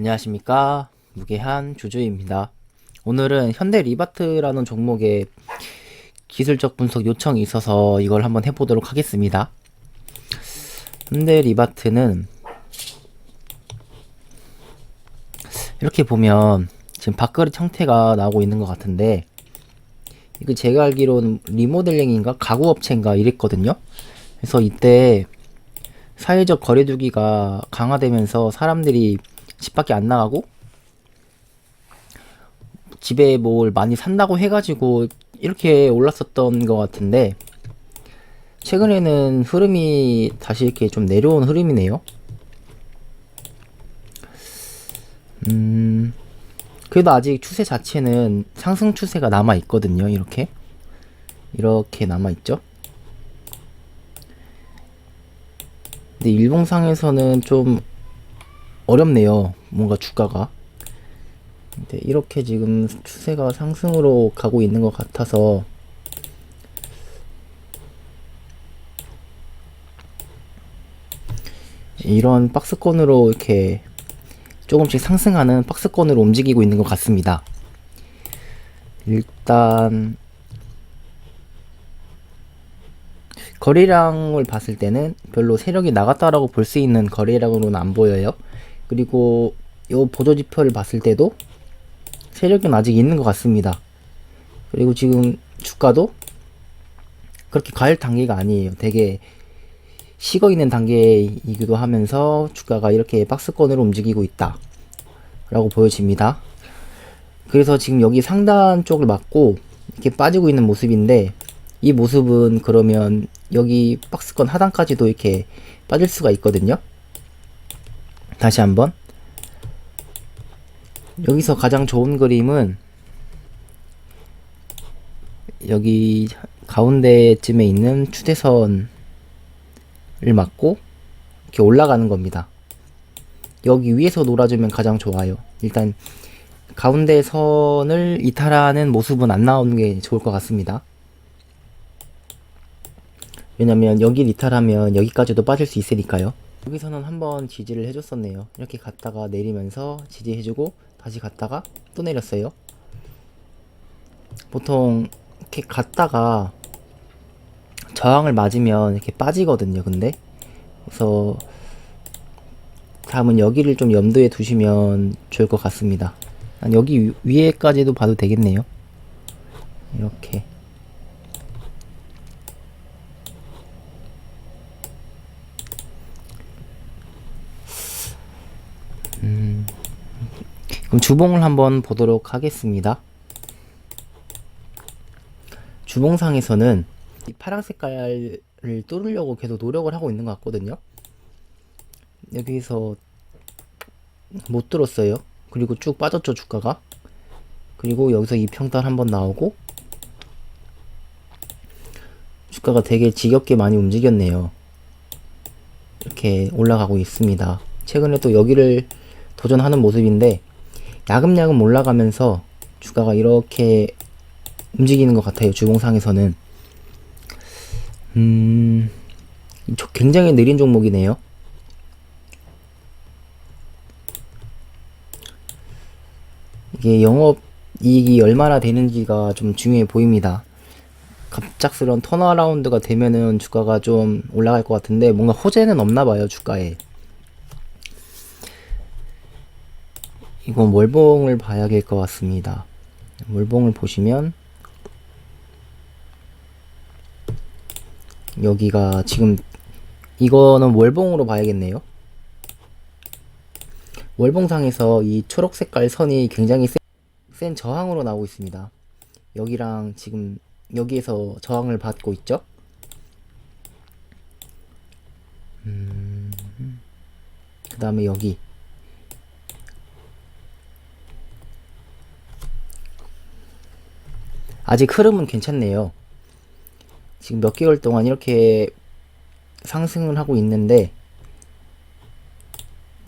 안녕하십니까 무게한 주주입니다. 오늘은 현대 리바트라는 종목에 기술적 분석 요청이 있어서 이걸 한번 해보도록 하겠습니다. 현대 리바트는 이렇게 보면 지금 밥그릇 형태가 나오고 있는 것 같은데 이거 제가 알기로는 리모델링인가 가구업체인가 이랬거든요. 그래서 이때 사회적 거리두기가 강화되면서 사람들이 집 밖에 안 나가고 집에 뭘 많이 산다고 해가지고 이렇게 올랐었던 것 같은데 최근에는 흐름이 다시 이렇게 좀 내려온 흐름이네요. 음, 그래도 아직 추세 자체는 상승 추세가 남아 있거든요. 이렇게 이렇게 남아 있죠. 근데 일봉상에서는 좀 어렵네요. 뭔가 주가가. 근데 이렇게 지금 추세가 상승으로 가고 있는 것 같아서 이런 박스권으로 이렇게 조금씩 상승하는 박스권으로 움직이고 있는 것 같습니다. 일단 거래량을 봤을 때는 별로 세력이 나갔다라고 볼 수 있는 거래량으로는 안 보여요. 그리고 요 보조 지표를 봤을 때도 세력은 아직 있는 것 같습니다. 그리고 지금 주가도 그렇게 과열 단계가 아니에요. 되게 식어 있는 단계이기도 하면서 주가가 이렇게 박스권으로 움직이고 있다. 라고 보여집니다. 그래서 지금 여기 상단 쪽을 맞고 이렇게 빠지고 있는 모습인데 이 모습은 그러면 여기 박스권 하단까지도 이렇게 빠질 수가 있거든요. 다시 한번 여기서 가장 좋은 그림은 여기 가운데쯤에 있는 추대선을 맞고 이렇게 올라가는 겁니다. 여기 위에서 놀아주면 가장 좋아요. 일단 가운데 선을 이탈하는 모습은 안 나오는 게 좋을 것 같습니다. 왜냐면 여기 이탈하면 여기까지도 빠질 수 있으니까요. 여기서는 한번 지지를 해줬었네요. 이렇게 갔다가 내리면서 지지해주고 다시 갔다가 또 내렸어요. 보통 이렇게 갔다가 저항을 맞으면 이렇게 빠지거든요. 근데 그래서 다음은 여기를 좀 염두에 두시면 좋을 것 같습니다. 한 여기 위- 위에까지도 봐도 되겠네요. 이렇게 그럼 주봉을 한번 보도록 하겠습니다. 주봉상에서는 이 파란 색깔을 뚫으려고 계속 노력을 하고 있는 것 같거든요. 여기서 못 뚫었어요. 그리고 쭉 빠졌죠, 주가가. 그리고 여기서 이평단 한번 나오고 주가가 되게 지겹게 많이 움직였네요. 이렇게 올라가고 있습니다. 최근에 또 여기를 도전하는 모습인데 야금야금 올라가면서 주가가 이렇게 움직이는 것 같아요. 주봉상에서는. 음, 저 굉장히 느린 종목이네요. 이게 영업 이익이 얼마나 되는지가 좀 중요해 보입니다. 갑작스런 턴어라운드가 되면은 주가가 좀 올라갈 것 같은데 뭔가 호재는 없나 봐요, 주가에. 이건 월봉을 봐야 될 것 같습니다. 월봉을 보시면 여기가 지금 이거는 월봉으로 봐야겠네요. 월봉상에서 이 초록 색깔 선이 굉장히 센, 센 저항으로 나오고 있습니다. 여기랑 지금 여기에서 저항을 받고 있죠. 음, 그 다음에 여기 아직 흐름은 괜찮네요. 지금 몇 개월 동안 이렇게 상승을 하고 있는데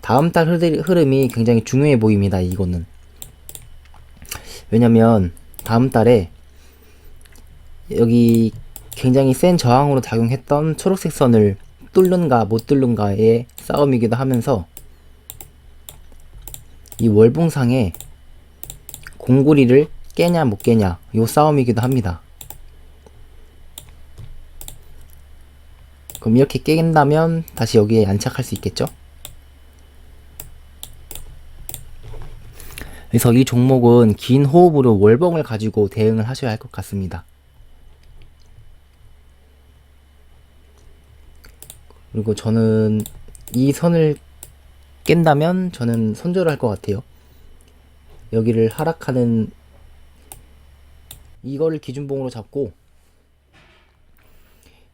다음 달 흐름이 굉장히 중요해 보입니다. 이거는 왜냐면 다음 달에 여기 굉장히 센 저항으로 작용했던 초록색 선을 뚫는가 못 뚫는가의 싸움이기도 하면서 이 월봉상에 공구리를 깨냐 못 깨냐 요 싸움이기도 합니다. 그럼 이렇게 깬다면 다시 여기에 안착할 수 있겠죠? 그래서 이 종목은 긴 호흡으로 월봉을 가지고 대응을 하셔야 할 것 같습니다. 그리고 저는 이 선을 깬다면 저는 손절을 할것 같아요. 여기를 하락하는 이거를 기준봉으로 잡고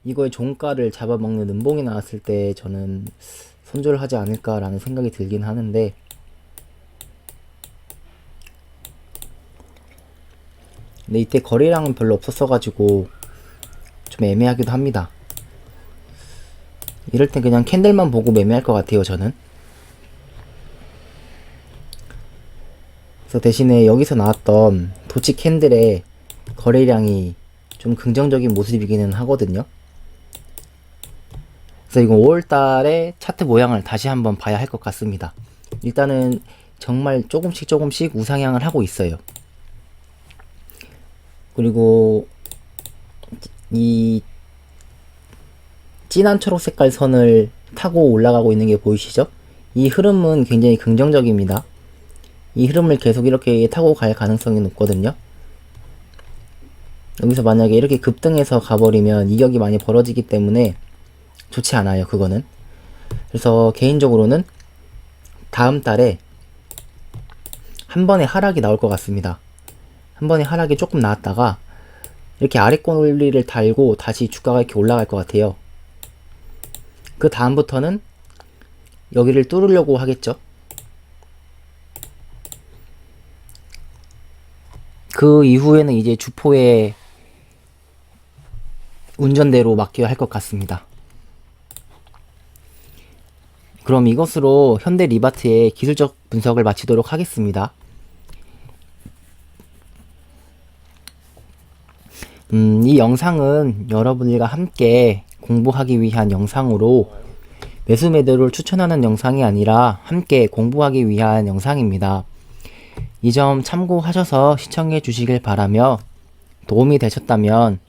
이거의 종가를 잡아먹는 음봉이 나왔을 때 저는 손절을 하지 않을까라는 생각이 들긴 하는데 근데 이때 거래량은 별로 없었어가지고 좀 애매하기도 합니다. 이럴 땐 그냥 캔들만 보고 매매할 것 같아요, 저는. 그래서 대신에 여기서 나왔던 도치 캔들의 거래량이 좀 긍정적인 모습이기는 하거든요. 그래서 이건 5월달에 차트 모양을 다시 한번 봐야 할 것 같습니다. 일단은 정말 조금씩 조금씩 우상향을 하고 있어요. 그리고 이 진한 초록 색깔 선을 타고 올라가고 있는 게 보이시죠? 이 흐름은 굉장히 긍정적입니다. 이 흐름을 계속 이렇게 타고 갈 가능성이 높거든요. 여기서 만약에 이렇게 급등해서 가버리면 이격이 많이 벌어지기 때문에 좋지 않아요, 그거는. 그래서 개인적으로는 다음 달에 한 번에 하락이 나올 것 같습니다. 한 번에 하락이 조금 나왔다가 이렇게 아래꼬리를 달고 다시 주가가 이렇게 올라갈 것 같아요. 그 다음부터는 여기를 뚫으려고 하겠죠. 그 이후에는 이제 주포의 운전대로 맡겨야 할 것 같습니다. 그럼 이것으로 현대 리바트의 기술적 분석을 마치도록 하겠습니다. 음, 이 영상은 여러분들과 함께 공부하기 위한 영상으로 매수 매도를 추천하는 영상이 아니라 함께 공부하기 위한 영상입니다. 이 점 참고하셔서 시청해 주시길 바라며 도움이 되셨다면